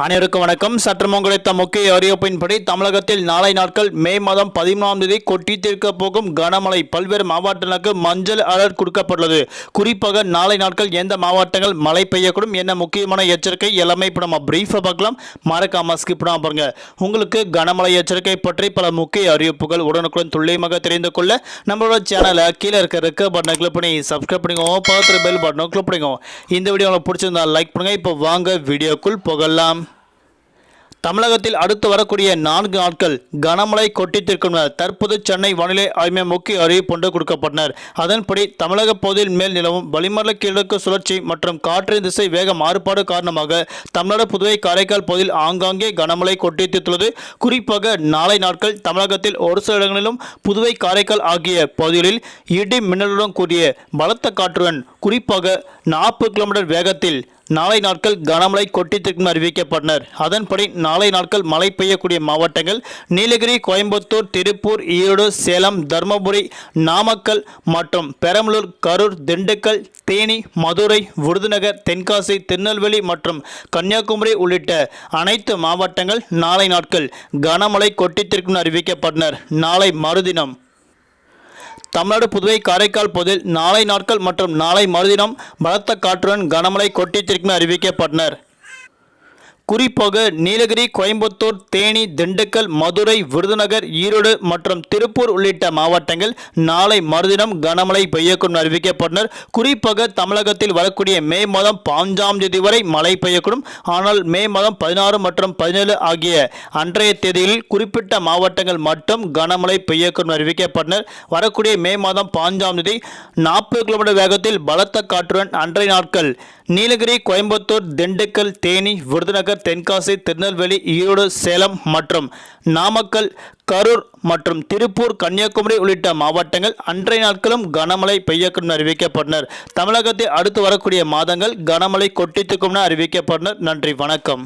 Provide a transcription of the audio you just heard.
அனைவருக்கும் வணக்கம். சற்று கிடைத்த முக்கிய அறிவிப்பின்படி தமிழகத்தில் நாளை நாட்கள் மே மாதம் பதிமூணாம் தேதி கொட்டி தீர்க்க போகும் கனமழை பல்வேறு மாவட்டங்களுக்கு மஞ்சள் அலர்ட் கொடுக்கப்பட்டுள்ளது. குறிப்பாக நாளை நாட்கள் எந்த மாவட்டங்கள் மழை பெய்யக்கூடும் என்ன முக்கியமான எச்சரிக்கை எல்லாமே இப்போ நம்ம பிரீஃபாக பார்க்கலாம். மறக்காம ஸ்கிப் பண்ணாம பாருங்க. உங்களுக்கு கனமழை எச்சரிக்கை பற்றி பல முக்கிய அறிவிப்புகள் உடனுக்குடன் துல்லியமாக தெரிந்து கொள்ள நம்மளோட சேனலை கீழே இருக்க இருக்க பட்டனை கிளிக் பண்ணி சப்ஸ்கிரைப் பண்ணிக்கோங்க பக்கத்தில் பெல் பட்டனை கிளிக் பண்ணிக்கோங்க இந்த வீடியோ உங்களுக்கு பிடிச்சிருந்தா லைக் பண்ணுங்க. இப்போ வாங்க வீடியோக்குள் புகழலாம் தமிழகத்தில் அடுத்து வரக்கூடிய நான்கு நாட்கள் கனமழை கொட்டித்திருக்கும் தற்போது சென்னை வானிலை ஆய்வு முக்கிய அறிவிப்பு ஒன்று கொடுக்கப்பட்டனர். அதன்படி தமிழக பகுதியில் மேல் நிலவும் வளிமண்டல கிழக்கு சுழற்சி மற்றும் காற்றின் திசை வேக மாறுபாடு காரணமாக தமிழ்நாடு புதுவை காரைக்கால் பகுதியில் ஆங்காங்கே கனமழை கொட்டித்திருத்துள்ளது குறிப்பாக நாளை நாட்கள் தமிழகத்தில் ஒரு சில இடங்களிலும் புதுவை காரைக்கால் ஆகிய பகுதிகளில் இடி மின்னலுடன் கூடிய பலத்த காற்றுடன் குறிப்பாக நாற்பது கிலோமீட்டர் வேகத்தில் நாளை நாட்கள் கனமழை கொட்டித்திற்கும் அறிவிக்கப்பட்டனர். அதன்படி நாளை நாட்கள் மழை பெய்யக்கூடிய மாவட்டங்கள் நீலகிரி கோயம்புத்தூர் திருப்பூர் ஈரோடு சேலம் தருமபுரி நாமக்கல் மற்றும் பெரம்பலூர் கரூர் திண்டுக்கல் தேனி மதுரை விருதுநகர் தென்காசி திருநெல்வேலி மற்றும் கன்னியாகுமரி உள்ளிட்ட அனைத்து மாவட்டங்கள் நாளை நாட்கள் கனமழை கொட்டித்திற்கும் அறிவிக்கப்பட்டனர். நாளை மறுதினம் தமிழ்நாடு புதுவை காரைக்கால் பகுதியில் நாளை நாட்கள் மற்றும் நாளை மறுதினம் பலத்த காற்றுடன் கனமழை கொட்டித்திருக்கும் அறிவிக்கப்பட்டனர் குறிப்பாக நீலகிரி கோயம்புத்தூர் தேனி திண்டுக்கல் மதுரை விருதுநகர் ஈரோடு மற்றும் திருப்பூர் உள்ளிட்ட மாவட்டங்கள் நாளை மறுதினம் கனமழை பெய்யக்கூடும் அறிவிக்கப்பட்டனர். குறிப்பாக தமிழகத்தில் வரக்கூடிய மே மாதம் பாஞ்சாம் தேதி வரை மழை பெய்யக்கூடும். ஆனால் மே மாதம் பதினாறு மற்றும் பதினேழு ஆகிய அன்றைய தேதியில் குறிப்பிட்ட மாவட்டங்கள் மட்டும் கனமழை பெய்யக்கூடும் அறிவிக்கப்பட்டனர். வரக்கூடிய மே மாதம் பாஞ்சாம் தேதி நாற்பது கிலோமீட்டர் வேகத்தில் பலத்த காற்றுடன் அன்றைய நாட்கள் நீலகிரி கோயம்புத்தூர் திண்டுக்கல் தேனி விருதுநகர் தென்காசி திருநெல்வேலி ஈரோடு சேலம் மற்றும் நாமக்கல் கரூர் மற்றும் திருப்பூர் கன்னியாகுமரி உள்ளிட்ட மாவட்டங்கள் அன்றைய நாட்களும் கனமழை பெய்யக்கூடும் அறிவிக்கப்பட்டனர். தமிழகத்தில் அடுத்து வரக்கூடிய மாதங்கள் கனமழை கொட்டித்துக்கும்னு அறிவிக்கப்பட்டனர். நன்றி வணக்கம்.